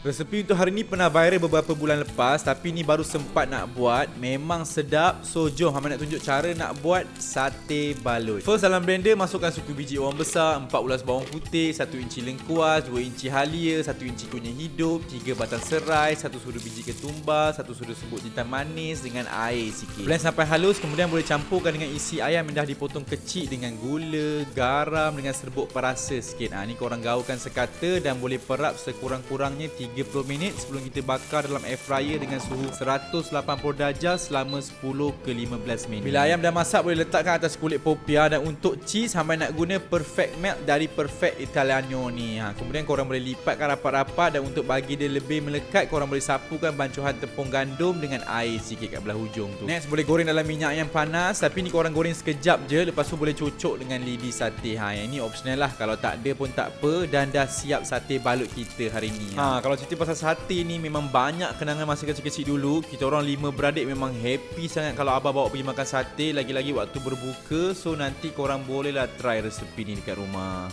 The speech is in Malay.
Resepi untuk hari ni pernah viral beberapa bulan lepas Tapi ni baru sempat nak buat. Memang sedap. So jom Hamad nak tunjuk cara nak buat sate balut. First dalam blender masukkan suku biji bawang besar 4 ulas bawang putih 1 inci lengkuas 2 inci halia 1 inci kunyit hidup 3 batang serai 1 sudu biji ketumbar 1 sudu sebut jintan manis dengan air sikit. Blend sampai halus kemudian boleh campurkan dengan isi ayam yang dah dipotong kecil Dengan gula, garam dengan serbuk perasa sikit. Ha, Ni korang gaulkan sekata dan boleh perap sekurang-kurangnya 30 minit sebelum kita bakar dalam air fryer dengan suhu 180 darjah selama 10 ke 15 minit. Bila ayam dah masak boleh letakkan atas kulit popia dan untuk cheese hamba nak guna perfect melt dari perfect italiano ni. Ha, kemudian korang boleh lipatkan rapat-rapat dan untuk bagi dia lebih melekat korang boleh sapukan bancuhan tepung gandum dengan air sikit kat belah hujung tu. Next boleh goreng dalam minyak yang panas tapi ni korang goreng sekejap je lepas tu boleh cucuk dengan lidi sate. Ha yang ni optional lah kalau tak ada pun tak apa dan dah siap sate balut kita hari ni. Ha kalau cerita pasal sate ni memang banyak kenangan masa kecil-kecil dulu. Kita orang lima beradik memang happy sangat kalau abah bawa pergi makan sate lagi-lagi waktu berbuka. So nanti korang bolehlah try resepi ni dekat rumah.